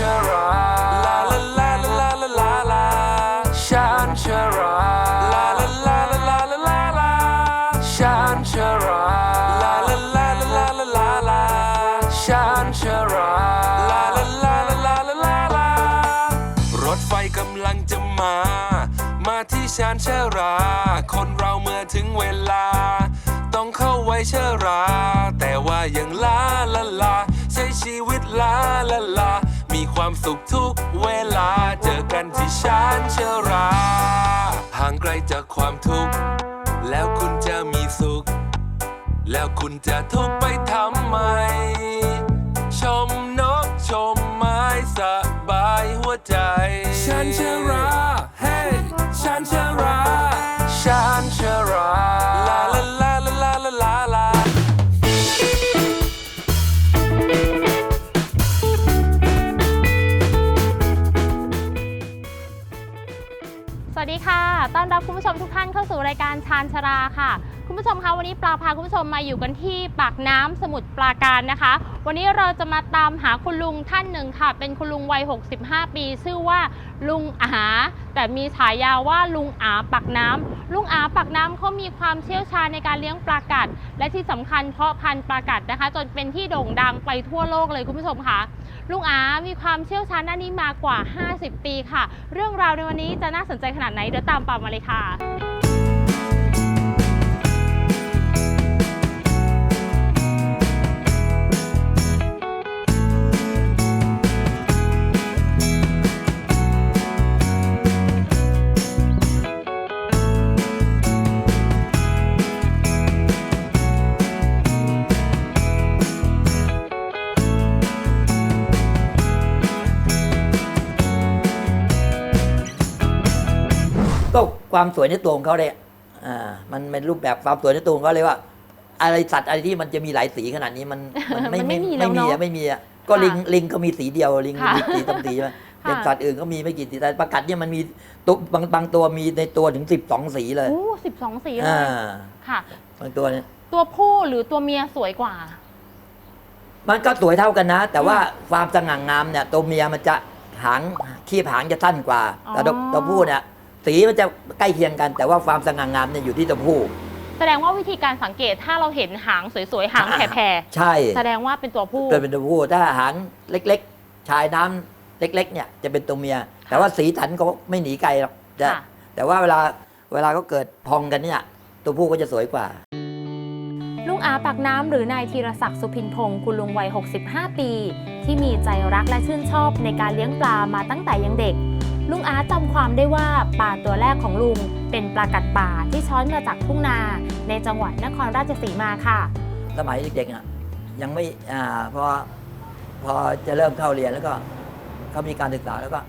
future ความสุขทุกเวลาเจอกันที่ชานชารา ห่างไกลจากความทุกข์ แล้วคุณจะมีสุข แล้วคุณจะทุกข์ไปทำไม ชมนกชมไม้สบายหัวใจฉันชรา เฮ้ฉันชราฉันชราลาลาลาลา ค่ะ ต้อนรับคุณผู้ชมทุกท่านเข้าสู่รายการชานชราค่ะ คุณผู้ชมคะวันนี้ปลาพาคุณผู้ชมมาอยู่กันที่ปากน้ำสมุทรปราการนะคะ วันนี้เราจะมาตามหาคุณลุงท่านหนึ่งค่ะ เป็นคุณลุงวัย 65 ปี ชื่อว่าลุงอาแต่มีฉายาว่าลุงอาปากน้ำลุงอาปากน้ำเขามีความเชี่ยวชาญในการเลี้ยงปลากัด และที่สำคัญเพาะพันธุ์ปลากัดนะคะ จนเป็นที่โด่งดังไปทั่วโลกเลยคุณผู้ชมค่ะ ลุงอามีความเชี่ยวชาญด้านนี้มากว่า 50 ปีค่ะ เรื่องราวในวันนี้จะน่าสนใจขนาดไหนเดี๋ยวตามปามาเลยค่ะ ความสวยในตัวของเขาเนี่ยอ่ามันเป็นรูปแบบความสวยในตัวของเขาเลยว่า อะไรสัตว์อะไรที่มันจะมีหลายสีขนาดนี้มันมันไม่มีแล้ไม่วมีเนอะอะไม่มีอะก็ค่ะลิงลิงก็มีสีเดียวลิงค่ะมีสีตำสีใช่ไหมค่ะเป็นสัตว์อื่นก็มีไม่กี่สีแต่ประกัดเนี่ยมันมีตัวบางบางตัวมีในตัวถึงสิบสองสีเลยโอ้สิบสองสีเลอ่ายค่ะบางตัวเนี่ยตัวผู้หรือตัวเมียสวยกว่า มันก็สวยเท่ากันนะ แต่ว่าความสง่างามเนี่ยตัวเมียมันจะหางขี้หางจะสั้นกว่า แต่ตัวอ๋อตัวผู้เนี่ย สีมันจะใกล้เคียงกัน แต่ว่าความสง่างามเนี่ยอยู่ที่ตัวผู้แสดงว่าวิธีการสังเกตถ้าเราเห็นหางสวยๆหางแผ่ใช่ๆแสดงว่าเป็นตัวผู้จะเป็นตัวผู้ถ้าหางเล็กๆ ชายน้ำเล็กๆเนี่ยจะเป็นตัวเมีย แต่ว่าสีสันก็ไม่หนีไกลหรอกจะค่ะแต่ว่าเวลาเวลาเขาเกิดพองกันเนี่ยตัวผู้ก็จะสวยกว่า ลุงอาปากน้ำหรือนายธีรศักดิ์สุพินพงศ์คุณลุงวัย 65 ปี ที่มีใจรักและชื่นชอบในการเลี้ยงปลามาตั้งแต่ยังเด็ก ลุงอาจำความได้ว่าปลาตัวแรกของลุง เป็นปลากัดป่าที่ช้อนมาจากทุ่งนาในจังหวัดนครราชสีมาค่ะ สมัยเด็กๆอะยังไม่อ่าพอพอจะเริ่มเข้าเรียนแล้วก็เขามีการศึกษาแล้วก็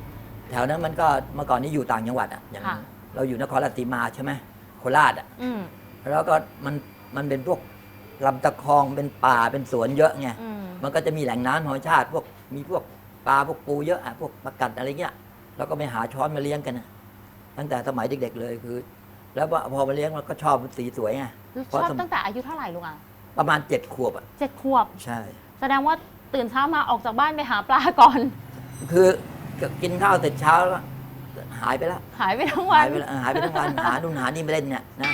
แถวนั้นมันก็เมื่อก่อนนี้อยู่ต่างจังหวัดอะอย่างค่ะ เราอยู่นครราชสีมาใช่ไหมโคราชอะ อืมแล้วก็มันมันเป็นพวกลำตะคองเป็นป่าเป็นสวนเยอะไง อืมมันก็จะมีแหล่งน้ำธรรมชาติ พวกมีพวกปลาพวกปูเยอะอะพวกปลากัดอะไรเงี้ย เราก็ไปหาช้อนมาเลี้ยงกันนะตั้งแต่สมัยเด็ก ๆ เลยคือ แล้วพอมาเลี้ยงเราก็ชอบสีสวยไงเพราะชอบสมตั้งแต่อายุเท่าไหร่ลุงอาประมาณเจ็ดขวบอะเจ็ดขวบ ใช่ แสดงว่าตื่นเช้ามาออกจากบ้านไปหาปลาก่อน คือกินข้าวเสร็จเช้าแล้วก็หายไปแล้ว หายไปทั้งวัหานยไปแล้วเออหายไปทั้งวันหานู่นหานี่ไม่เล่นเนี่ยนะ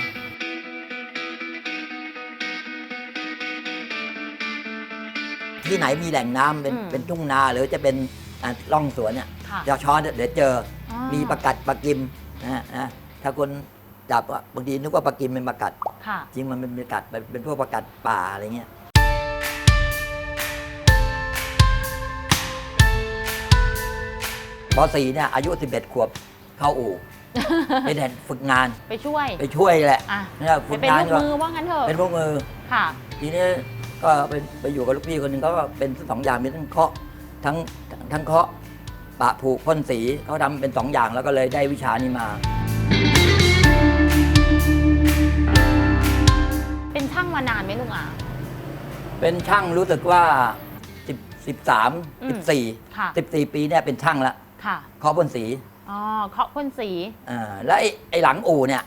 ที่ไหนมีแหล่งน้ำเป็นอืมเป็นทุ่งนาหรือจะเป็นอ่าร่องสวนเนี่ย ค่ะจะช้อนเดี๋ยวเจออ๋อมีประกัดปลากิมนะฮะนะถ้าคนจับอะบางทีนึกว่าปลากิมเป็นประกัด ค่ะ จริงมันเป็นประกัดเป็นเป็นพวกประกัดป่าอะไรเงี้ยป .4 เนี่ยอายุ 11 ขวบเข้าอู่เป็นแทนฝึกงานไปช่วย ไปช่วยแหละอะ เนี่ยไปฝึกเป็นงานลูกก็มือว่างั้นเถอะเป็นพวกมือ ค่ะ ทีนี้ก็ไปไปอยู่กับลูกพี่คนหนึ่งเขาก็เป็นสองอย่างมีทั้งเคาะทั้งทั้งเคาะ ปะผูกพ่นสีเขาทำเป็นสองอย่างแล้วก็เลยได้วิชานี้มา เป็นช่างมานานไหมลุงอา เป็นช่างรู้สึกว่าสิบสิบสามอืสิมบสี่ค่ะสิบสี่ปีเนี่ยเป็นช่างละค่ะเคาะพ่นสีอ๋อเคาะพ่นสี อ่าแล้วไอ้ไอ้หลังอู่เนี่ย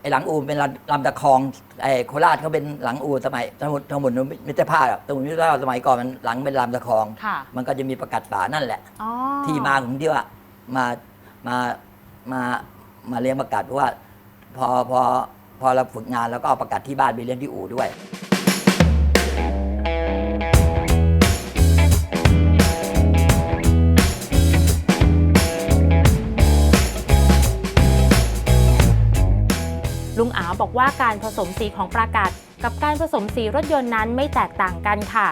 ไอ้หลังอูเป็นลำลำตะคองไอ้โคราชเขาเป็นหลังอูสมัยสมุนสมุนมิตรภาพอะสมุนมิตรภาพสมัยก่อนมันหลังเป็นลำตะคอง ค่ะมันก็จะมีประกัดป่านั่นแหละ อ๋อที่มาของที่ว่ามามามามาเลี้ยงประกัดเพราะว่าพอพอพอเราฝึกงานแล้วก็เอาประกัดที่บ้านไปเลี้ยงที่อู่ด้วย บอกว่าการผสมสีของปลากาศกับการผสมสีรถยนต์นั้นไม่แตกต่างกันค่ะ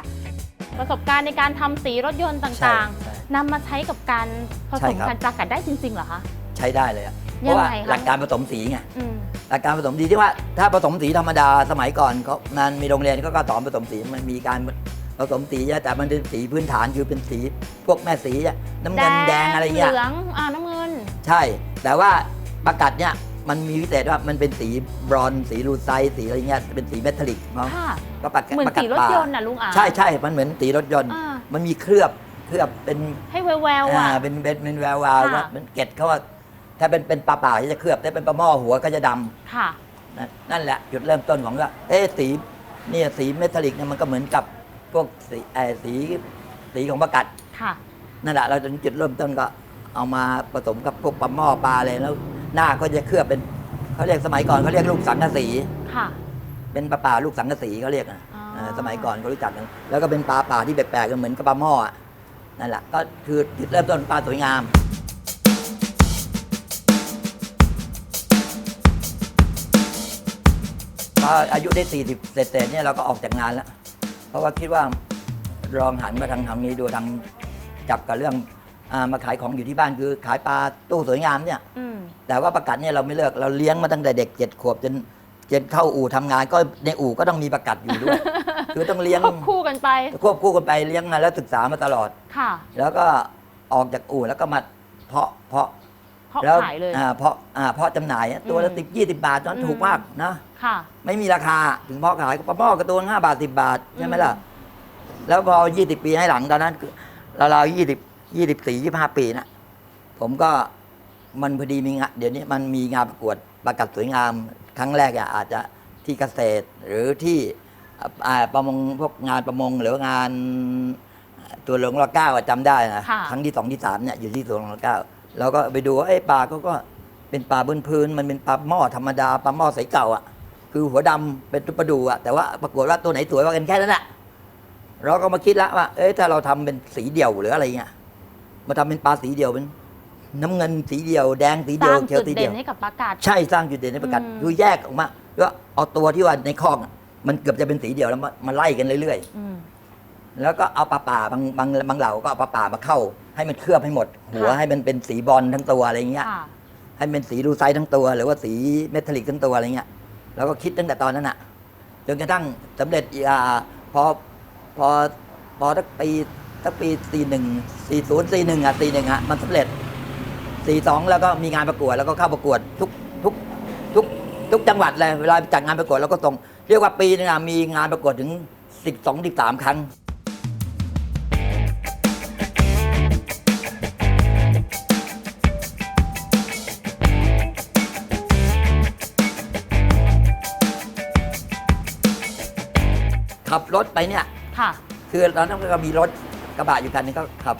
ประสบการณ์ในการทำสีรถยนต์ใช่ต่างใช่ๆนำมาใช้กับการผสมใช่ครับ พันธุ์ปลากาศได้จริงๆเหรอคะ ใช้ได้เลยอะเพยังราะว่าไงคะ หลักการผสมสีไงอืมหลักการผสมสีที่ว่าถ้าผสมสีธรรมดาสมัยก่อนเขามันมีโรงเรียนเขาก็สอนผสมสีมันมีการผสมสีแต่มันเป็นสีพื้นฐานคือเป็นสีพวกแม่สีอะน้ำเงินแดงอะไรเงี้ย เหลืองอ่าน้ำเงิน ใช่ แต่ว่าประกัดเนี่ย มันมีพิเศษว่ามันเป็นสีบรอนซ์สีลูไซต์สีอะไรเงี้ยเป็นสีเมทัลลิกเนาะค่ะ ก็ประกัดเหมือนประกัดสีรถป่ายนต์น่ะลุงอา ใช่ใช่มันเหมือนสีรถยนต์ อ่ามันมีเคลือบเคลือบเป็นให้แววๆอ่าอะ เป็นเป็นเป็นแวววาวค่ะ ว่าเป็นเกล็ดเขาว่าถ้าเป็นเป็นปลาเปล่าจะเคลือบถ้าเป็นปลาหม้อหัวก็จะดำ ค่ะ นะนั่นแหละจุดเริ่มต้นของว่าเอ๊ะสีเนี่ยสีเมทัลลิกเนี่ยมันก็เหมือนกับพวกสีไอ้สีสีของประกัดค่ะ นั่นแหละเราจนจุดเริ่มต้นก็เอามาผสมกับพวกปลาหม้อปลาอะไรแล้ว หน้าก็จะเคลือบเป็นเขาเรียกสมัยก่อนเขาเรียกลูกสังกะสี ค่ะ เป็นปลาป่าลูกสังกะสีเขาเรียกนะอ๋อ เออสมัยก่อนเขารู้จักกันแล้วก็เป็นปลาป่าที่แปลกๆกันเหมือนกับปลาหม้ออะนั่นแหละก็คือจุดเริ่มต้นปลาสวยงาม พออายุได้ 40เศษๆเนี่ยเราก็ออกจากงานแล้ว เพราะว่าคิดว่าลองหันมาทางทางนี้ดูทางจับกับเรื่อง อามาขายของอยู่ที่บ้านคือขายปลาตู้สวยงามเนี่ย อืม แต่ว่าประกัดเนี่ยเราไม่เลิกเราเลี้ยงมาตั้งแต่เด็กเจ็ดขวบจนจนเข้าอู่ทำงานก็ในอู่ก็ต้องมีประกัดอยู่ด้วย คือต้องเลี้ยงควบคู่กันไป ควบคู่กันไปเลี้ยงมาแล้วศึกษามาตลอด ค่ะ แล้วก็ออกจากอู่แล้วก็มาเพาะเพาะเพราะแล้วขายเลย อ่าเพาะอ่าเพาะจำหน่ายอะตัวละอืมสิบยี่สิบบาทตอนนนอืม ถูกมากนะ ค่ะ ไม่มีราคาถึงเพาะขายก็ปลาหม้อกระตัวห้าบาทสิบาท ใช่ไหมล่ะอืมแล้วพอยี่สิบปีให้หลังตอนนั้นคือเราๆยี่สิบ ยี่สิบสี่ยี่ห้าปีนะผมก็มันพอดีมีงานเดี๋ยวนี้มันมีงานประกวดประกาศสวยงาม ครั้งแรกอะอาจจะที่เกษตรหรือที่อ่าประมงพวกงานประมงหรืองานตัวหลวงรอเก้าอะจำได้นะค่ะครั้งที่สองที่สามเนี่ยอยู่ที่ตัวหลวงรอเก้าเราก็ไปดูว่าไอ้ปลาเขาก็เป็นปลาบนพื้น มันเป็นปลาหม้อธรรมดาปลาหม้อใสเก่าอะคือหัวดำเป็นตุ๊ปลาดูอะแต่ว่าปรากฏว่าตัวไหนสวยกว่ากันแค่นั้นแหละเราก็มาคิดละว่า เอ้ยถ้าเราทำเป็นสีเดี่ยวหรืออะไรเงี้ย มาทำเป็นปลาสีเดี่ยวเป็นน้ำเงินสีเดียวแดงสีสเดียวร้างเขียจุวดสีเดีเด่ยวนให้กับปลากาศ ใช่สร้างจุดเด่นในประกัดอืม คือแยกออกมาแล้วเอาตัวที่ว่าในคอกอะมันเกือบจะเป็นสีเดียวแล้วมามาไล่กันเรื่อยอืม ๆ แล้วก็เอาปลาป่าบางบางบางเหล่าก็เอาปลาป่ามาเข้า ให้มันเคลือบให้หมด หัวค่ะ ให้มันเป็นสีบอลทั้งตัวอะไรเงี้ย ค่ะ ให้เป็นสีลูไซต์ทั้งตัว หรือว่าสีเมทัลลิกทั้งตัวอะไรเงี้ยเราก็คิดตั้งแต่ตอนนั้นอะจนกระทั่งสำเร็จอ่าพอพอพอตั้งปี ตั้งปีสี่หนึ่งสี่ศูนย์สี่หนึ่งอะสี่หนึ่งอะมันสำเร็จสี่สองแล้วก็มีงานประกวดแล้วก็เข้าประกวดทุกทุกทุกทุกจังหวัดเลยเวลาจัดงานประกวดเราก็ส่งเรียกว่าปีนึงอะมีงานประกวดถึงสิบสองสิบสามครั้งขับรถไปเนี่ย ค่ะ คือตอนนั้นก็มีรถ กระบะอยู่คันนึงก็ขับ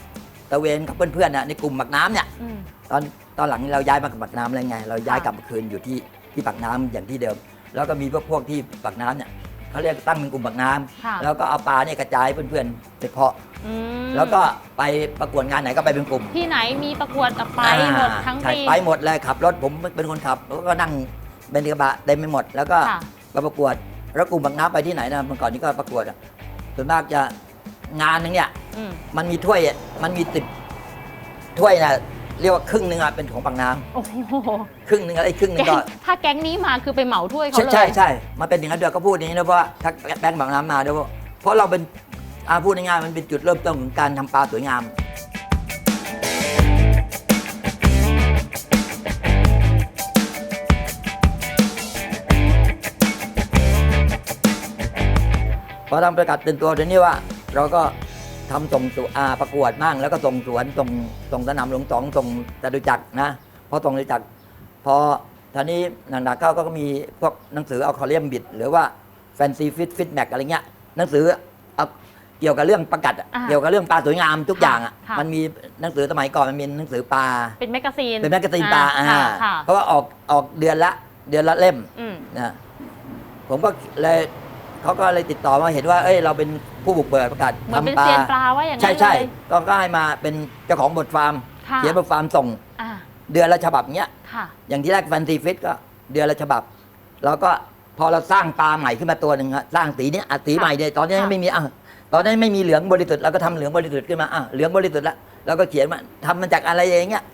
ตะเวนกับเพื่อนๆน่ะในกลุ่มปักน้ำเนี่ยอืม ตอนตอนหลังเราย้ายมากับปักน้ำอะไรไง เราย้ายค่ะ กลับมาคืนอยู่ที่ที่ปักน้ำอย่างที่เดิม แล้วก็มีพวกพวกที่ปักน้ำเนี่ยเขาเรียกตั้งเป็นกลุ่มปักน้ำค่ะแล้วก็เอาปลาเนี่ยกระจายให้เพื่อนๆไปเพาะ อืมแล้วก็ไปประกวดงานไหนก็ไปเป็นกลุ่มที่ไหนมีประกวดอะไปหมดทั้งใช่ปีไปหมดเลยขับรถผมเป็นคนขับแล้วก็นั่งเป็นกระบะเต็มไปหมด แล้วก็ค่ะ ไปประกวดแล้วกลุ่มปักน้ำไปที่ไหนนะเมื่อก่อนนี้ก็ประกวดอะส่วนมากจะ งานหนึงเนี่ยอืมมันมีถ้วยอะมันมีติดถ้วยนะเรียกว่าครึ่งหนึ่งอะเป็นของปักน้ำโอ้โหครึ่งหนึ่งอะไรครึ่งหนึ่แก๊งงก็ถ้าแก๊งนี้มาคือไปเหมาถ้วยเขาใช่เลย ใช่ใช่มันเป็นอย่างนั้นเดียวก็พูดอย่างนี้นะเพราะว่าถ้าแบงค์ปักน้ำมาด้วยว่าเพราะเราเป็นอาพูดง่ายๆมันเป็นจุดเริ่มต้นของการทำปลาสวยงาม พอทำประกาศเป็นตัวเดี๋ยวนี้ว่า เราก็ทำส่งตัวอาประกวดมั่งแล้วก็ส่งสวนส่งส่งสนามหลวงสองส่งจตุจักรนะพอส่งจตุจักรพอตอนนี้หนักๆก็ก็มีพวกหนังสือเอาคอเลียมบิด หรือว่าแฟนซีฟิตฟิตแม็กอะไรเงี้ยหนังสือเอาเกี่ยวกับเรื่องประกัดอะอ่าเกี่ยวกับเรื่องปลาสวยงามทุกอย่างอะค่ะ มันมีหนังสือสมัยก่อนมันมีหนังสือปลาเป็นแมกกาซีนเป็นแมกกาซีนปลาอ่าค่ะค่ะเพราะว่าออกออกเดือนละเดือนละเล่ม อืม นะผมก็เลย เขาก็เลยติดต่อมาเห็นว่า เอ้ยเราเป็นผู้บุกเบิกประกาศเหมือนเป็นทำปลาเซียนปลาว่าอย่างนั้ใช่นใช่เลยก็ก็ให้มาเป็นเจ้าของบทฟาร์มค่ะ เขียนบทฟาร์มส่ง อ่าเดือนละฉบับเนี้ย ค่ะ อย่างที่แรกแฟนซีฟิตก็เดือนละฉบับ แล้วก็พอเราสร้างปลาใหม่ขึ้นมาตัวหนึ่งอะสร้างสีเนี้ยอะสีใหม่เนี่ยตอนนี้ยังไม่มีอะตอนนี้นไม่มีเหลืองบริสุทธิ์เราก็ทำเหลืองบริสุทธิ์ขึ้นมาอะเหลืองบริสุทธิ์ละแล้วก็เขียนมาทำมันจากอะไรอย่างเงี้ย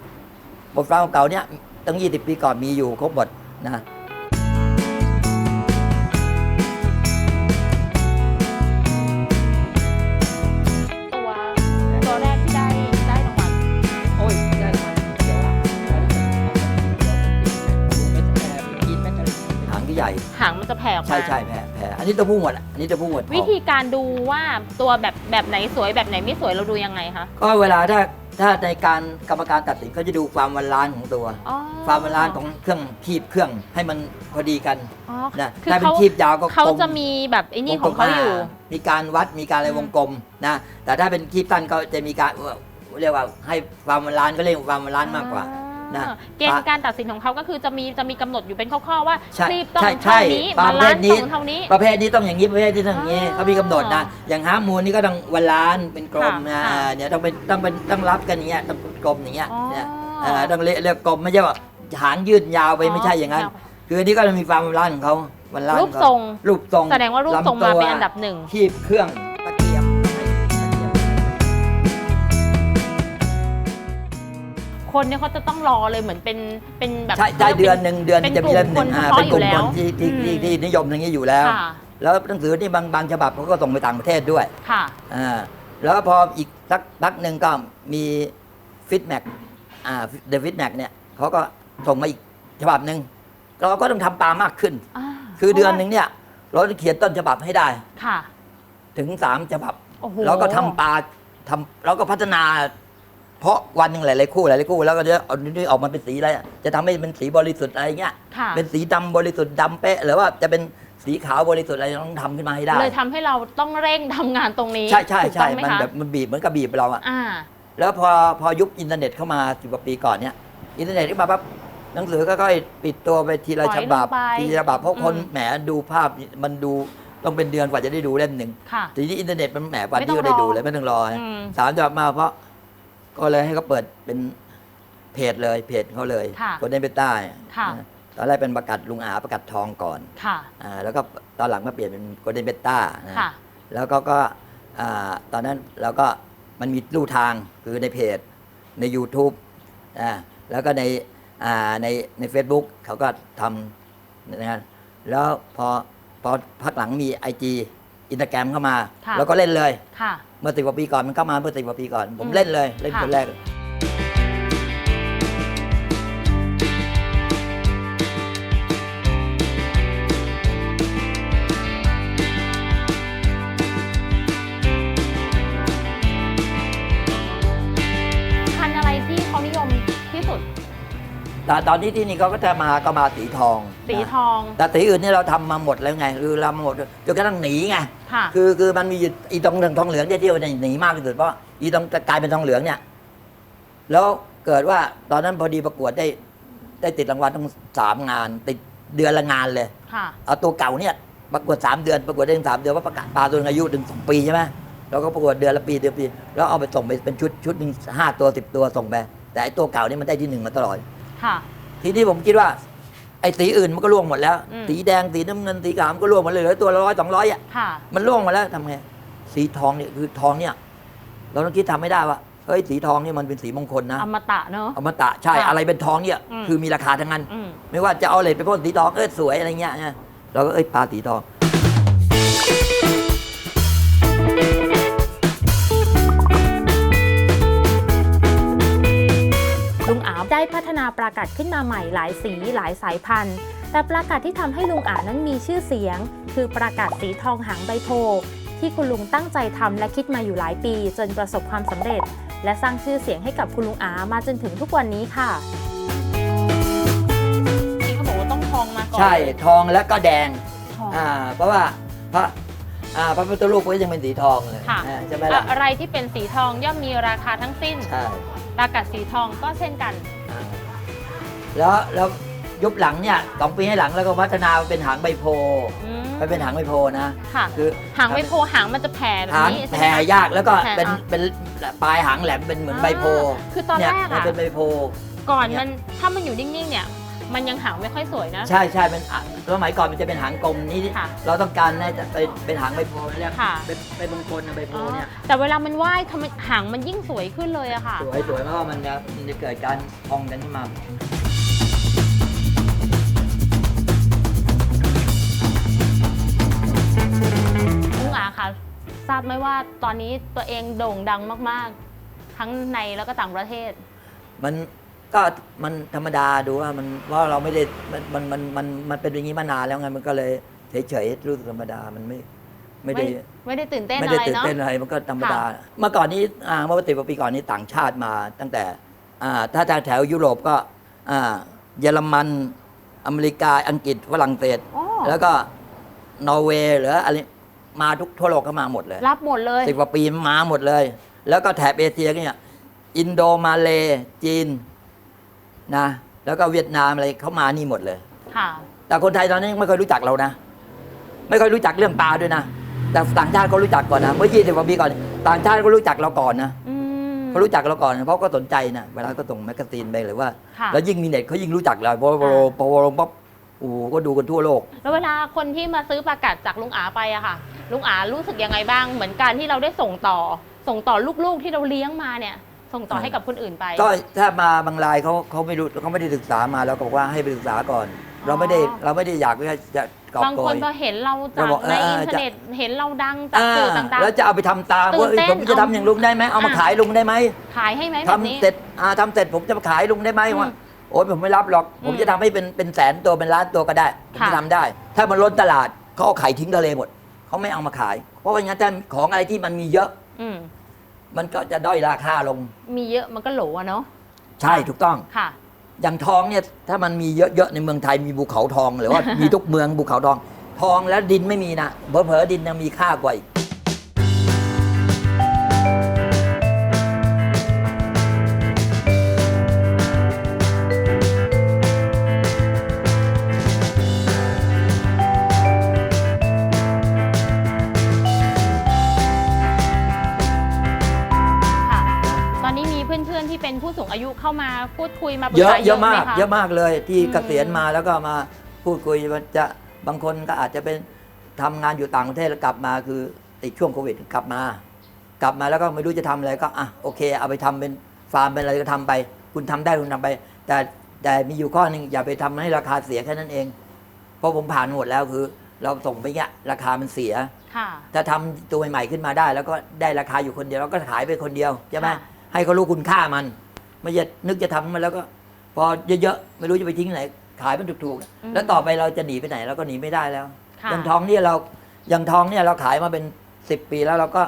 บทฟาร์มเก่าเนี้ยตั้งยี่สิบปีก่อนมีอยู่ครบหมดนะ ช่ใช่แพ้แพ้อันนี้ตัวผู้หมดอะอันนี้ตัวผู้หมดทองวิธีการดูว่าตัวแบบแบบไหนสวยแบบไหนไม่สวยเราดูยังไงคะก็เวลาถ้าถ้าในการกรรมการตัดสินเขาจะดูความวันล้านของตัว อ๋อความวันล้านของเครื่องคีบเครื่องให้มันพอดีกันอ๋อนะคือถ้าเป็นเขาคีบยาวก็เขากลมจะมีแบบไอ้นี่ของเขาอยู่ มีการวัดมีการอะไรอืม วงกลมนะแต่ถ้าเป็นคีบสั้นก็จะมีการเรียกว่าให้ความวันล้านก็เรียกว่าความวันล้านมากกว่า นะอ่เกณฑ์การตัดสินของเขาก็คือจะมีจะมีกำหนดอยู่เป็นข้อๆว่าใช่คลีบต้องใช่ใช่เท่านี้ปมาระเภล้านทนี้ตรงเท่านี้ ประเภทนี้ต้องอย่างนี้ประเภทนี้ต้องอย่างนี้อ๋อเขามีกำหนดนะอย่างฮาร์มูนนี่ก็ต้องวันล้านเป็นกลมนะค่ะเนี่ยต้องเป็นต้องเป็นต้องรับกันอย่างเงี้ยต้องเป็นกลมอย่างเงี้ยอ๋อเนี่ยเออต้องเรียกเรียกกลมไม่ใช่ว่าหางยืดยาวไปไม่ใช่อย่างนั้น คืออันนี้ก็จะมีความวันล้านของเขาวันล้านรูขปอเขาทรงรูปทรงแสดงว่ารูปทรงมาลำตัวเป็นอันดับหนึ่งคีบเครื่อง คนเนี่ยเขาจะต้องรอเลยเหมือนเป็นเป็นแบบใช่ใช่เดือนหนึ่งเดือนเป็นจะมีเล่มหนึ่งกลุ่มคนอ่าเป็นกลุ่มเฉพาะอยู่แล้ควนที่ที่ที่อืมที่นิยมอย่างนี้อยู่แล้ว ค่ะแล้วหนังสือนี่บางบางฉบับเขาก็ส่งไปต่างประเทศด้วยค่ะอ่าแล้วพออีกสักพักหนึ่งก็มีฟิตแม็กอ่าเดฟิตแม็กเนี่ยเขาก็ส่งมาอีกฉบับหนึ่งเราก็ต้องทำตามมากขึ้นาคือเดือนหนึ่งเนี่ย เราต้องเขียนต้นฉบับให้ได้ค่ะ ถึงสามฉบับ โอ้โหเราก็ทำปลาทำเราก็พัฒนา เพราะวันหนึ่งหลายๆคู่หลายๆคู่แล้วก็จะเอานี่ออกมาเป็นสีอะไรอะจะทำให้เป็นสีบริสุทธิ์อะไรเงี้ยค่ะ เป็นสีดำบริสุทธิ์ดำเป๊ะหรือว่าจะเป็นสีขาวบริสุทธิ์อะไรเราต้องทำขึ้นมาให้ได้ เลยทำให้เราต้องเร่งทำงานตรงนี้ใช่ใช่ถูกต้ใช่องไหมมันคะแบบมันบีบเหมือนกับบีบเราอะ อ่า แล้วพอพอยุคอินเทอร์เน็ตเข้ามาสิบกว่าปีก่อนเนี่ยอินเทอร์เน็ตเข้ามาปั๊บหนังสือก็ค่อยๆปิดตัวไปทีละปล่ฉอยบับลงไปทีละฉบับเพราะคนอืม แหมดูภาพมันดูต้องเป็นเดือนกว่าจะได้ดูเล่มหนึ่งค่ะ ทีนี้อินเทอร์เน็ตมันแหมวันไม่ต้ที่องก็ได้รอดูเลยไม่ต้องรออืมสามฉบับมาเพราะ ก็เลยให้เขาเปิดเป็นเพจเลยเพจเขาเลยค่ะคนได้ไปใต้ค่ะ นะตอนแรกเป็นประกาศลุงอาประกาศทองก่อนค่ะ อ่าแล้วก็ตอนหลังมาเปลี่ยนเป็นโกลเด้นเบต้านะค่ะ แล้วก็ก็อ่าตอนนั้นเราก็มันมีลู่ทางคือในเพจใน YouTube อ่าแล้วก็ในอ่าในใน Facebook เขาก็ทำนะแล้วพอพอพักหลังมี IG อินสตาแกรมเข้ามา ค่ะเราก็เล่นเลย ค่ะ เมื่อสิบกว่าปีก่อนมันเข้ามาเมื่อสิบกว่าปีก่อน ผมอืมเล่นเลยเล่นค่ะคนแรก แต่ตอนนี้ที่นี่เขาก็จะมาก็มาสีทองสีนะทอง แต่สีอื่นนี่เราทำมาหมดแล้วไงคือเรามาหมดจนกระทั่งหนีไงค่ะคือคือมันมีอยู่อีตรงทองเหลืองเนี่ยที่มันหนีมากที่สุดเพราะอีตรงกลายเป็นทองเหลืองเนี่ย แล้วเกิดว่าตอนนั้นพอดีประกวดได้ ได้ติดรางวัลทั้งสามงาน ติดเดือนละงานเลยค่ะเอาตัวเก่าเนี่ยประกวดสามเดือนประกวดได้ถึงสามเดือนว่าประกาศปลาตัวหนึ่งอายุถึงสองปีใช่ไหมเราก็ประกวดเดือนละปีเดือนละปี แล้วเอาไปส่งไปเป็นชุดชุดหนึ่งห้าตัวสิบตัวส่งไปแต่ไอ้ตัวเก่านี่มันได้ที่หนึ่งมาตลอด ค่ะ ทีนี้ผมคิดว่า ไอ้สีอื่นมันก็ล่วงหมดแล้ว อืม สีแดงสีน้ำเงินสีขาวมันก็ล่วงหมดเลยเหลือตัวละร้อยสองร้อยอะ ค่ะ มันล่วงมาแล้วทำไงสีทองเนี่ยคือทองเนี่ย เราต้องคิดทำไม่ได้ว่าเฮ้ยสีทองเนี่ยมันเป็นสีมงคลนะอมตะเนอะ อมตะใช่ค่ะอะไรเป็นทองเนี่ย อืม คือมีราคาทั้งนั้น อืม ไม่ว่าจะเอาเหล็กไปพ่นสีทองเออสวยอะไรเงี้ยนะเราก็เอ้ยปลาสีทอง พัฒนาปลากัดขึ้นมาใหม่หลายสีหลายสายพันธุ์ แต่ปลากัดที่ทำให้ลุงอานั้นมีชื่อเสียง คือปลากัดสีทองหางใบโพธิ์ที่คุณลุงตั้งใจทำและคิดมาอยู่หลายปี จนประสบความสำเร็จ และสร้างชื่อเสียงให้กับคุณลุงอามาจนถึงทุกวันนี้ค่ะที่เขาบอกว่าทองมาก่อนใช่เลยทองแล้วก็แดงทองอ่าเพราะว่าพระอ่าพระพุทธรูปก็ยังเป็นสีทองเลยค่ะอ่าใช่ไหมล่ะอะไรที่เป็นสีทองย่อมมีราคาทั้งสิ้นใช่ปลากัดสีทองก็เช่นกันอ่า แล้วแล้วยุบหลังเนี่ยสองปีให้หลังแล้วก็พัฒนาเป็นหางใบโพอืมไปเป็นหางใบโพนะ ค่ะ คือหางไม่โพหางมันจะแผ่แบบหางนี้ใช่ไหม แผ่คะยากแล้วก็แผ่เป็นอะเป็นปลายหางแหลมเป็นเหมือนใบโพคือตอนเนี่แรยกมันอะเป็นใบโพ ก่อนเนี่ย มันถ้ามันอยู่นิ่งๆเนี่ย มันยังหางไม่ค่อยสวยนะ ใช่ใช่เป็นอะสมัยก่อนมันจะเป็นหางกลมนี่ค่ะเราต้องการนะจะเป็นเป็นหางใบโพเรียกค่ะ เป็นเป็นมงคลนะใบโพอ๋อเนี่ยแต่เวลามันว่ายทำไมหางมันยิ่งสวยขึ้นเลยอะค่ะ สวยสวยเพราะว่ามันจะมันจะเกิดการพองกันขึ้นมา ค่ะ ทราบไหมว่าตอนนี้ตัวเองโด่งดังมากๆ ทั้งในแล้วก็ต่างประเทศ มันก็มันธรรมดาดูว่ามันเพราะเราไม่ได้มันมันมันมันมันเป็นอย่างนี้มานานแล้วไงมันก็เลยเฉยๆรู้สึกธรรมดามันไม่ไม่ได้ไม่ไม่ได้ตื่นเต้นไม่อะได้ไรตื่นเนาะ เต้นอะไรมันก็ธรรมดาค่ะเมื่อก่อนนี้อ่าเมื่อสิบกว่าปีก่อนนี้ต่างชาติมา ตั้งแต่อ่าถ้าแถวยุโรปก็อ่าเยอรมันอเมริกาอังกฤษฝรั่งเศส โอ้ แล้วก็นอร์เวย์หรืออะไร มาทุกทั่วโลกก็มาหมดเลยรับหมดเลยสิบกว่าปีมาหมดเลย แล้วก็แถบเอเชียก็เนี่ยอินโดมาเลจีนนะแล้วก็เวียดนามอะไรเขามานี่หมดเลย ค่ะ แต่คนไทยตอนนี้ยังไม่เคยรู้จักเรานะ ไม่เคยรู้จักเรื่องปลาด้วยนะ แต่ต่างชาติเขารู้จักก่อนนะเมื่อ20กว่าปีก่อน ต่างชาติเขารู้จักเราก่อนนะอืม เขารู้จักเราก่อนเพราะก็สนใจนะเวลาก็ส่งแมกกาซีนไปหรือว่า ค่ะแล้วยิ่งมีเน็ตเขายิ่งรู้จักเราเพราะว่าพอเราพอเราลงปั๊บ โอ้โหก็ดูกันทั่วโลก แล้วเวลาคนที่มาซื้อปลากัดจากลุงอาไปอะค่ะ ลุงอารู้สึกยังไงบ้าง เหมือนการที่เราได้ส่งต่อ ส่งต่อลูกๆที่เราเลี้ยงมาเนี่ย ส่งต่อให้กับคนอื่นไป ก็ถ้ามาบางรายเขาเขาไม่รู้เขาไม่ได้ศึกษามาเราก็บอกว่าให้ไปศึกษาก่อน เราไม่ได้อ๋อเราไม่ได้อยากว่าจะกอบบางโกคนยพอเห็นเราจากเราบอกในเอออินเทอร์เน็ตเห็นเราดังจากอ่าสื่อต่าง แล้วจะเอาไปทำตามว่าตื่นเอ้ยเต้นผมจะทำอย่างลุงได้ไหมเอามาอะ ขายลุงได้ไหมๆ ขายให้ไหมแบบทำนี้เสร็จอ่าทำเสร็จผมจะมาขายลุงได้ไหมอืม ว่า โอ้ยผมไม่รับหรอก ผมอืมจะทำให้เป็นเป็นแสนตัวเป็นล้านตัวก็ได้ผมค่ะจะทำได้ ถ้ามันล้นตลาดเขาเอาไข่ทิ้งทะเลหมดเขาไม่เอามาขาย เพราะว่าอย่างนั้นถ้าของอะไรที่มันมีเยอะอืมมันก็จะด้อยราคาลง มีเยอะมันก็โหลอะเนาะใช่ถูกต้องค่ะ อย่างทองเนี่ยถ้ามันมีเยอะๆในเมืองไทยมีภูเขาทองหรือว่ามีทุกเมืองภูเขาทอง ทองแล้วดินไม่มีนะเผลอๆดินยังมีค่ากว่าอีก พูดคุยมาปรึกเยอะษาเยอะมากไหคเยอะมากเลยที่อืม เกษียณมาแล้วก็มาพูดคุยมันจะบางคนก็อาจจะเป็นทำงานอยู่ต่างประเทศแล้วกลับมาคือติดช่วงโควิดกลับมา กลับมาแล้วก็ไม่รู้จะทำอะไรก็อะโอเค เอาไปทำเป็นฟาร์มเป็นอะไรก็ทำไป คุณทำได้คุณทำไป แต่แต่มีอยู่ข้อหนึ่งอย่าไปทำให้ราคาเสียแค่นั้นเอง เพราะผมผ่านหมดแล้วคือ เราส่งไปเงี้ยราคามันเสีย ค่ะ ถ้าทำตัวใหม่ๆขึ้นมาได้ แล้วก็ได้ราคาอยู่คนเดียวเราก็ขายไปคนเดียวใช่ไหมค่ะ ให้เขารู้คุณค่ามัน ไม่จะนึกจะทำมันแล้วก็ พอเยอะๆไม่รู้จะไปทิ้งไหน ขายมันถูกอืมๆแล้วต่อไปเราจะหนีไปไหนเราก็หนีไม่ได้แล้วค่ะอย่างทองเนี่ยเราอย่างทองเนี่ยเราขายมาเป็นสิบปีแล้วเราก็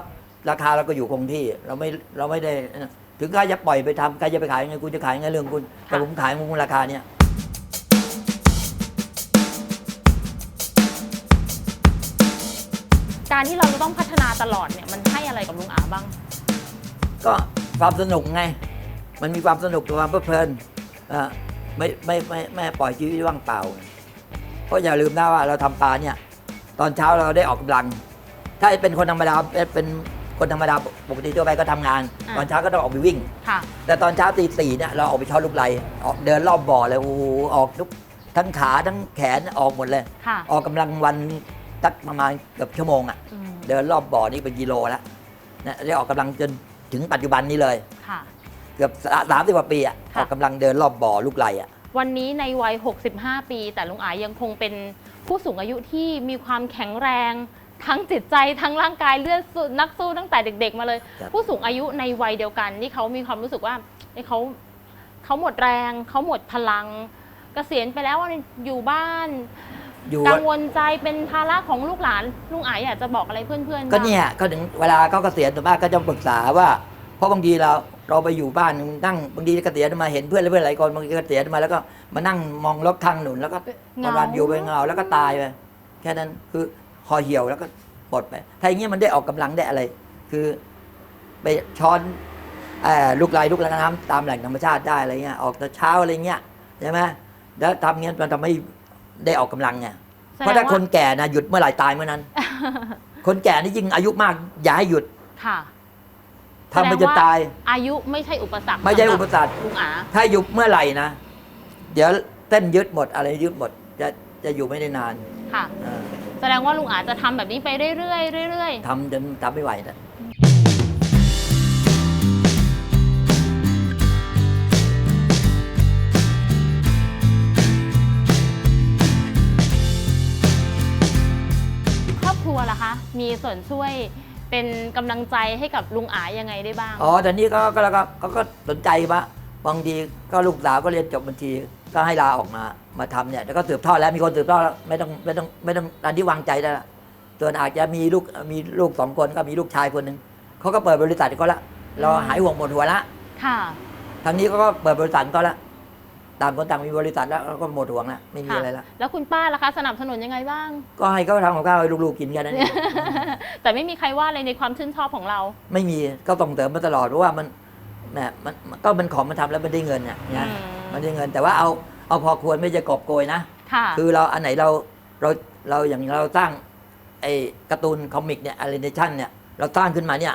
ราคาเราก็อยู่คงที่ เราไม่เราไม่ได้ ถึงใครจะปล่อยไปทำใครจะไปขายยังไงคุณจะขายยังไงเรื่องคุณแต่ผมขายมุมราคาเนี่ยการที่เราจะต้องพัฒนาตลอดเนี่ยมันให้อะไรกับลุงอาบ้าง ก็ความสนุกไง มันมีความสนุกกับความเพลิดเพลินอ่าไม่ไม่ไม่ไม่ปล่อยชีวิตว่างเปล่า เพราะอย่าลืมนะว่าเราทำปลาเนี่ยตอนเช้าเราได้ออกกำลัง ถ้าเป็นคนธรรมดาเป็นคนธรรมดาปกติทั่วไปก็ทำงานอ่าตอนเช้าก็ต้องออกไปวิ่งค่ะแต่ตอนเช้าตีสี่เนี่ยเราออกไปช้อนลูกไรออกเดินรอบบ่อเลยโอ้โหออกทุกทั้งขาทั้งแขนออกหมดเลยค่ะออกกำลังวันสักประมาณเกือบชั่วโมงอะอืมเดินรอบบ่อนี่เป็นกิโลแล้วนะได้ออกกำลังจนถึงปัจจุบันนี้เลยค่ะ เกือบสามสิบกว่าปีอะค่ะออกกำลังเดินรอบบ่อลูกไรอะ วันนี้ในวัย 65 ปี แต่ลุงอายังคงเป็นผู้สูงอายุที่มีความแข็งแรง ทั้งจิตใจทั้งร่างกายเลือดสู้นักสู้ตั้งแต่เด็ก ๆ มาเลยผู้สูงอายุในวัยเดียวกันที่เขามีความรู้สึกว่าเอ้ยเขาเขาหมดแรงเขาหมดพลัง เกษียณไปแล้วอยู่บ้านอยู่กังวลใจเป็นภาระของลูกหลานลุงอาอยากจะบอกอะไรเพื่อนๆก็บ้างเนี่ยก็ถึงเวลาเขาเกษียณส่วนมากก็จะปรึกษาว่า เพราะบางทีเรา เราไปอยู่บ้านนั่งบางทีเกษียณมาเห็นเพื่อนเพื่อนหลายคนบางทีเกษียณมาแล้วก็มานั่งมองรถทางหนุนแล้วก็เหงา วันๆอยู่ไปเหงาแล้วก็ตายไปแค่นั้นคือคอเหี่ยวแล้วก็ปลดไปถ้าอย่างเงี้ยมันได้ออกกำลังได้อะไร คือไปช้อนเอ่อลูกไหลลูกน้ำตามแหล่งธรรมชาติได้อะไรเงี้ยออกแต่เช้าอะไรเงี้ยใช่ไหมแล้วทำเงี้ยมันทำให้ได้ออกกำลังไงแสดงเพราะถ้าว่าคนแก่นะหยุดเมื่อไหร่ตายเมื่อนั้น คนแก่นี่ยิ่งอายุมากอย่าให้หยุด ค่ะ ทำไปจนตาย อายุไม่ใช่อุปสรรคไม่ใช่สำหอุปสรรคลุงอาถ้าหยุดเมื่อไหร่นะ เดี๋ยวเส้นยึดหมดอะไรยึดหมด จะจะอยู่ไม่ได้นานค่ะอ่าแสดงว่าลุงอาจะทำแบบนี้ไปเรื่อยๆเรื่อยทำจนทำไม่ไหวนะๆครอบครัวล่ะคะ มีส่วนช่วย เป็นกำลังใจให้กับลุงอายังไงได้บ้าง อ๋อแต่นี่ก็ก็แล้วก็ก็ก็สนใจปะบางทีก็ลูกสาวก็เรียนจบบัญชีก็ให้ลาออกมามาทำเนี่ยแล้วก็สืบทอดแล้วมีคนสืบทอดแล้วไม่ต้องไม่ต้องไม่ต้องตอนที่วางใจได้ละส่วนอาจจะมีลูกมีลูกสองคนก็มีลูกชายคนหนึ่งเขาก็เปิดบริษัทเขาละเราหายห่วงหมดหัวละค่ะ ทางนี้เขาก็เปิดบริษัทก็ละ ต่างคนต่างมีบริษัทแล้วแล้วก็หมดห่วงละไม่มีค่ะอะไรละแล้วคุณป้าล่ะคะสนับสนุนยังไงบ้าง ก็ให้เขาทำกับข้าวให้ลูกๆกินกันนั่นเอง แต่ไม่มีใครว่าเลยในความชื่นชอบของเรา ไม่มีก็ส่งเสริมมาตลอดเพราะว่ามันแหมมันมันก็มันของมันทำแล้วมันได้เงินเนี่ยนะอืม มันได้เงินแต่ว่าเอาเอาพอควรไม่จะกอบโกยนะ ค่ะ คือเราอันไหนเราเราเราอย่างเราสร้างไอ้การ์ตูนคอมิกเนี่ยอ n เนชั่นเนี่ยเราสร้างขึ้นมาเนี่ย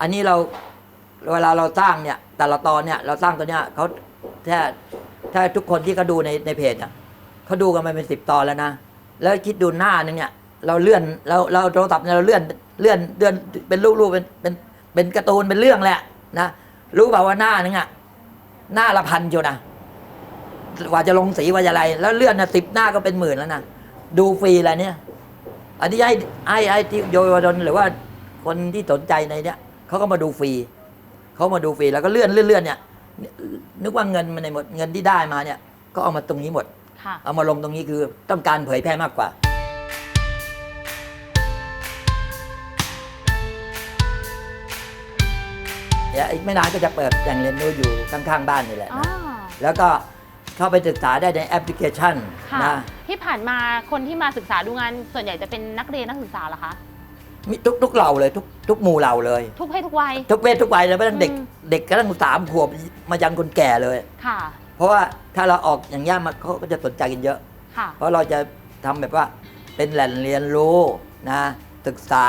อันนี้เราเวลาเราสร้างเนี่ย แต่ละตอนเนี่ยเราสร้างตัวเนี้ยเขา แค่ถ้าทุกคนที่เขาดูในในเพจเนี่ยเขาดูกันมาเป็นสิบตอนแล้วนะ แล้วคิดดูหน้านึงเนี่ย เราเลื่อนเราเราโทรศัพท์เนี่ยเราเลื่อนเลื่อนเลื่อนเป็นรูปๆเป็นเป็นเป็นการ์ตูนเป็นเรื่องแหละนะรู้เปล่าว่าหน้านึงอะหน้าละพันอยู่นะกว่าจะลงสีว่าจะอะไร แล้วเลื่อนนะสิบหน้าก็เป็นหมื่นแล้วนะดูฟรีอะไรเนี่ย อันนี้ให้ให้ให้ที่โยยวชนหรือว่าคนที่สนใจในเนี้ยเขาก็มาดูฟรีเขามาดูฟรีแล้วก็เลื่อนเลื่อนเลื่อนเนี่ย นึกว่าเงินมันในหมดเงินที่ได้มาเนี่ย ก็เอามาตรงนี้หมด ค่ะ เอามาลงตรงนี้คือต้องการเผยแพร่มากกว่า เดี๋ยวอีกไม่นานก็จะเปิดแหล่งเรียนรู้อยู่ข้างๆบ้านนี่แหละอ๋อนะ แล้วก็เข้าไปศึกษาได้ในแอปพลิเคชันค่ะ นะ ที่ผ่านมาคนที่มาศึกษาดูงานส่วนใหญ่จะเป็นนักเรียนนักศึกษาเหรอคะ มีทุกทุกเหล่าเลยทุกทุกหมู่เหล่าเลย ทุกเพศทุกวัย ทุกเพศทุกวัยเลยไม่ต้องเด็กอืม เด็กกระทั่งสามขวบมายันคนแก่เลย ค่ะ เพราะว่าถ้าเราออกอย่างเงี้ยมันเขาก็จะสนใจกันเยอะ ค่ะ เพราะเราจะทำแบบว่าเป็นแหล่งเรียนรู้นะศึกษา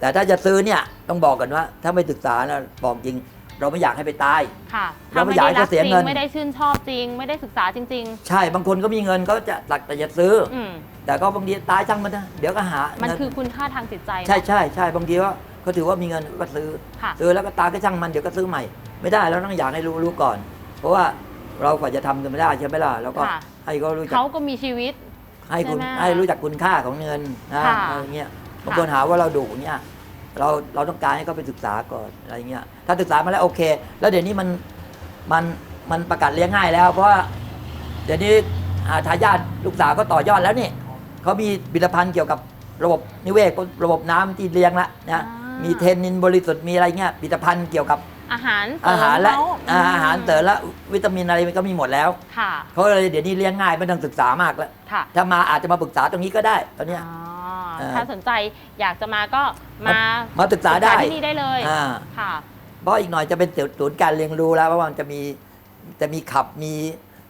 แต่ถ้าจะซื้อเนี่ยต้องบอกกันว่า ถ้าไม่ศึกษานะบอกจริง เราไม่อยากให้ไปตาย ค่ะเราไม่ถ้อยากให้รัเขาเสียจริเงิน ไม่ได้ชื่นชอบจริง ไม่ได้ศึกษาจริง ใช่บางคนก็มีเงินเขาจะหลักแต่จะซื้อ ๆ อืม แต่ก็บางทีตายจังมันนะเดี๋ยวก็หามันเงิคือคุณค่าทางจิตใจใช่ใช่ใช่บางทีว่าเขาถือว่ามีเงินก็ซื้อค่ะซื้อแล้วก็ตายก็ช่างมันเดี๋ยวก็ซื้อใหม่ ไม่ได้เราต้องอยากให้รู้รู้ก่อน เพราะว่าเรากว่าจะทำกันไม่ได้ใช่ไหมล่ะแล้วก็ค่ะให้เขารู้จัก เขาก็มีชีวิต ให้คุณใช่ไหมให้รู้จักคุณค่าของเงินนะค่ะอะไรเงี้ยบางคนหาว่าเราดุเนี่ยเราเราต้องการให้เขาไปศึกษาก่อนอะไรเงี้ยถ้าศึกษามาแล้วโอเค แล้วเดี๋ยวนี้มันมันมันประกาศเลี้ยงง่ายแล้ว เพราะว่าเดี๋ยวนี้อ่าทายาทลูกสาวก็ต่อยอดแล้วนี่ เขามีผลิตภัณฑ์เกี่ยวกับระบบนิเวศระบบน้ำที่เลี้ยงละนะมีเทนนินบริสุทธิ์มีอะไรเงี้ยผลิตภัณฑ์เกี่ยวกับอาหารเสมอาหารและเขอ่าอาหารเสริมและวิตามินอะไรมันก็มีหมดแล้วค่ะ เขาเลยเดี๋ยวนี้เลี้ยงง่ายไม่ต้องศึกษามากแล้วค่ะ ถ้ามาอาจจะมาปรึกษาตรงนี้ก็ได้ตอนเนี้ย อ๋อเอ่อถ้าสนใจอยากจะมาก็มามาศึกษาได้ที่นี่ได้เลยอ่า ค่ะ เพราะอีกหน่อยจะเป็นศูนย์การเรียนรู้แล้วเพราะว่ามันจะมีจะมีขับมี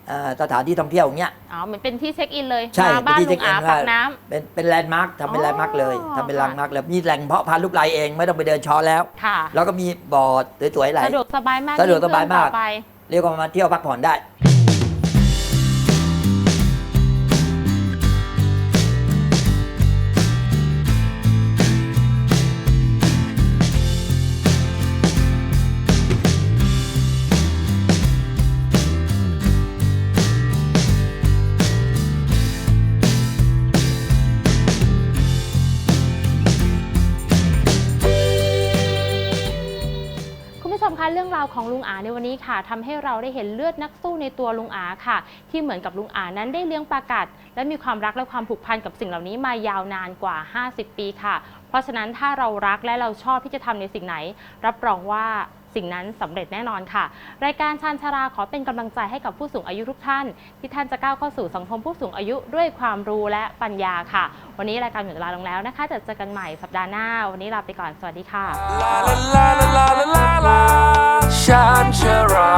เอ่อสถานที่ท่องเที่ยวอย่างเงี้ย อ๋อเหมือนเป็นที่เช็คอินเลยใช่มาบ้านเป็นที่ลุงอาเช็คอิน ปากว่าน้ำ เป็นเป็นแลนด์มาร์คทำเป็นอ๋อแลนด์มาร์คเลยทำเป็นแลค่ะ นด์มาร์คเลยมีแหล่งเพาะพันธุ์ลูกไยเองไม่ต้องไปเดินช้อนแล้ว ค่ะ แล้วก็มีบ่อสวยๆไหล สะดวกสบายมากสะดวกสบายมาก ยิ่งขึ้นต่อไป เรียกว่ามาเที่ยวพักผ่อนได้ ของลุงอาในวันนี้ค่ะทำให้เราได้เห็นเลือดนักสู้ในตัวลุงอาค่ะ ที่เหมือนกับลุงอานั้นได้เลี้ยงปลากัด และมีความรักและความผูกพันกับสิ่งเหล่านี้มายาวนานกว่า 50 ปีค่ะ เพราะฉะนั้นถ้าเรารักและเราชอบที่จะทำในสิ่งไหน รับรองว่า สิ่งนั้นสำเร็จแน่นอนค่ะ รายการชานชาราขอเป็นกำลังใจให้กับผู้สูงอายุทุกท่าน ที่ท่านจะก้าวเข้าสู่สังคมผู้สูงอายุด้วยความรู้และปัญญาค่ะ วันนี้รายการหมดเวลาลงแล้วนะคะจะเจอกันใหม่สัปดาห์หน้า วันนี้ลาไปก่อนสวัสดีค่ะชาชรา